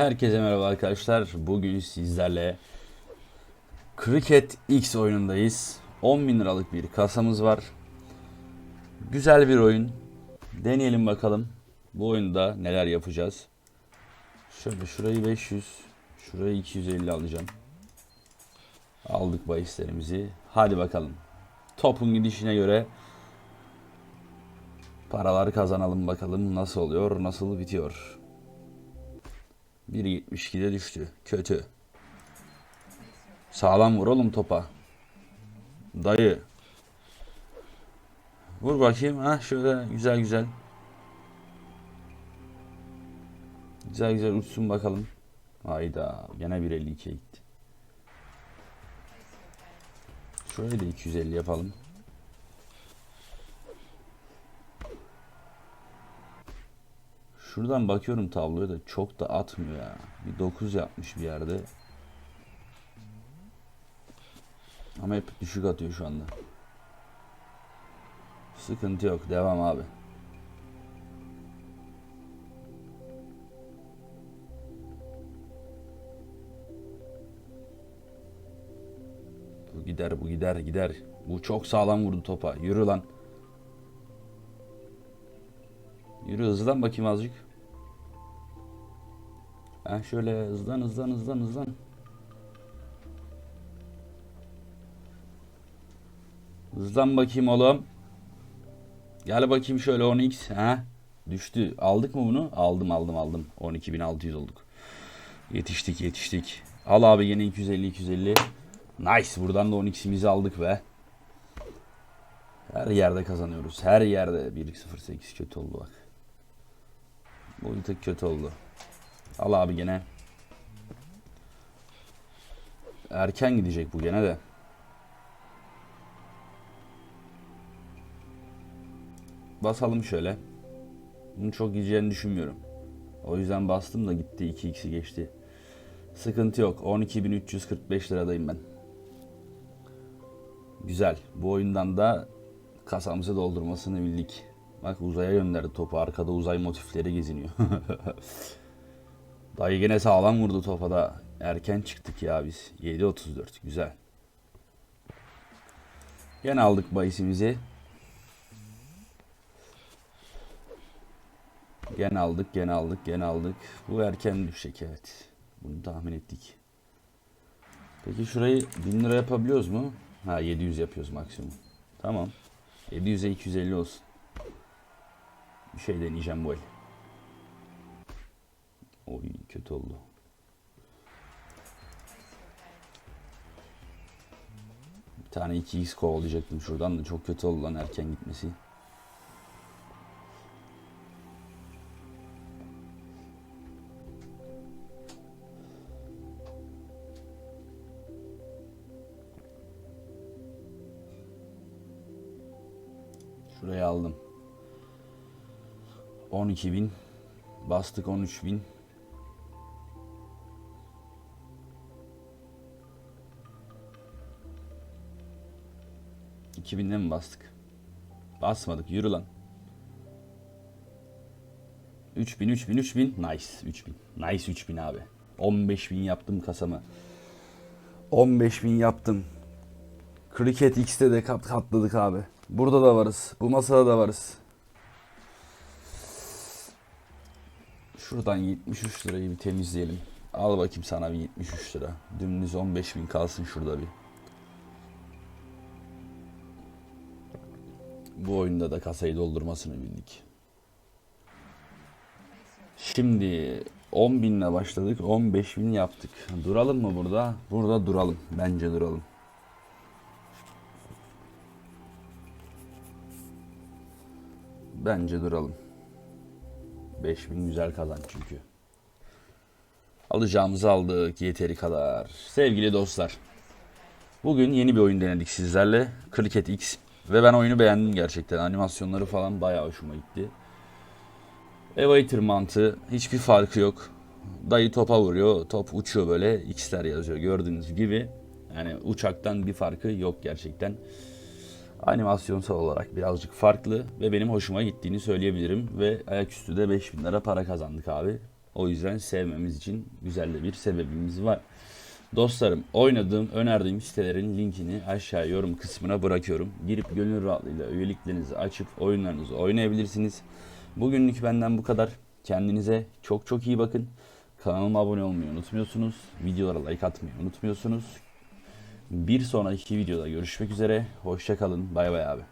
Herkese merhaba arkadaşlar. Bugün sizlerle Cricket X oyunundayız. 10 bin liralık bir kasamız var. Güzel bir oyun. Deneyelim bakalım. Bu oyunda neler yapacağız. Şöyle şurayı 500, şurayı 250 alacağım. Aldık bahislerimizi. Hadi bakalım. Topun gidişine göre paralar kazanalım bakalım nasıl oluyor, nasıl bitiyor. 1.72'de düştü. Kötü. Sağlam vur oğlum topa. Dayı. Vur bakayım. Ha şöyle güzel güzel. Güzel güzel uçsun bakalım. Hayda. Gene 1.52'ye gitti. Şurayı da 250 yapalım. Şuradan bakıyorum tabloya da çok da atmıyor ya. Bir 9 yapmış bir yerde. Ama hep düşük atıyor şu anda. Sıkıntı yok. Devam abi. Bu gider, bu gider, gider. Bu çok sağlam vurdu topa. Yürü lan. Yürü hızlan bakayım azıcık. Ha şöyle hızlan hızlan hızlan hızlan. Hızlan bakayım oğlum. Gel bakayım şöyle 10x. Ha? Düştü. Aldık mı bunu? Aldım aldım aldım. 12.600 olduk. Yetiştik yetiştik. Al abi yine 250 250. Nice. Buradan da 10x'imizi aldık be. Her yerde kazanıyoruz. Her yerde. 1.08 kötü oldu bak. Bu bir tık kötü oldu. Al abi gene. Erken gidecek bu gene de. Basalım şöyle. Bunu çok gideceğini düşünmüyorum. O yüzden bastım da gitti 2x'i geçti. Sıkıntı yok. 12.345 liradayım ben. Güzel. Bu oyundan da kasamızı doldurmasını bildik. Bak uzaya gönderdi topu. Arkada uzay motifleri geziniyor. Dayı gene sağlam vurdu topa da. Erken çıktık ya biz. 7.34. Güzel. Gene aldık bahisimizi. Gene aldık, gene aldık, gene aldık. Bu erken düşecek evet. Bunu tahmin ettik. Peki şurayı 1000 lira yapabiliyoruz mu? Ha 700 yapıyoruz maksimum. Tamam. 700'e 250 olsun. Bir şey deneyeceğim bu el. Oy kötü oldu. Bir tane 2x kovalayacaktım şuradan da çok kötü oldu lan erken gitmesi. Şuraya aldım. 12.000 bastık 13.000 2000'de mi bastık? Basmadık. Yürü lan. 3000 3000 3000 nice 3000. Nice 3000 abi. 15000 yaptım kasamı. 15000 yaptım. Cricket X'te de kat katladık abi. Burada da varız. Bu masada da varız. Şuradan 73 lirayı bir temizleyelim. Al bakayım sana bir 73 lira. Dümdüz 15 bin kalsın şurada bir. Bu oyunda da kasayı doldurmasını bildik. Şimdi 10 binle başladık. 15 bin yaptık. Duralım mı burada? Burada duralım. Bence duralım. Bence duralım. 5000 güzel kazanç çünkü. Alacağımızı aldık yeteri kadar. Sevgili dostlar. Bugün yeni bir oyun denedik sizlerle. Cricket X. Ve ben oyunu beğendim gerçekten. Animasyonları falan bayağı hoşuma gitti. Evator mantığı hiçbir farkı yok. Dayı topa vuruyor. Top uçuyor böyle. X'ler yazıyor gördüğünüz gibi. Yani uçaktan bir farkı yok gerçekten animasyonsal olarak birazcık farklı ve benim hoşuma gittiğini söyleyebilirim ve ayaküstü de 5000 lira para kazandık abi. O yüzden sevmemiz için güzel de bir sebebimiz var. Dostlarım oynadığım, önerdiğim sitelerin linkini aşağı yorum kısmına bırakıyorum. Girip gönül rahatlığıyla üyeliklerinizi açıp oyunlarınızı oynayabilirsiniz. Bugünlük benden bu kadar. Kendinize çok çok iyi bakın. Kanalıma abone olmayı unutmuyorsunuz. Videolara like atmayı unutmuyorsunuz. Bir sonraki videoda görüşmek üzere. Hoşçakalın. Bay bay abi.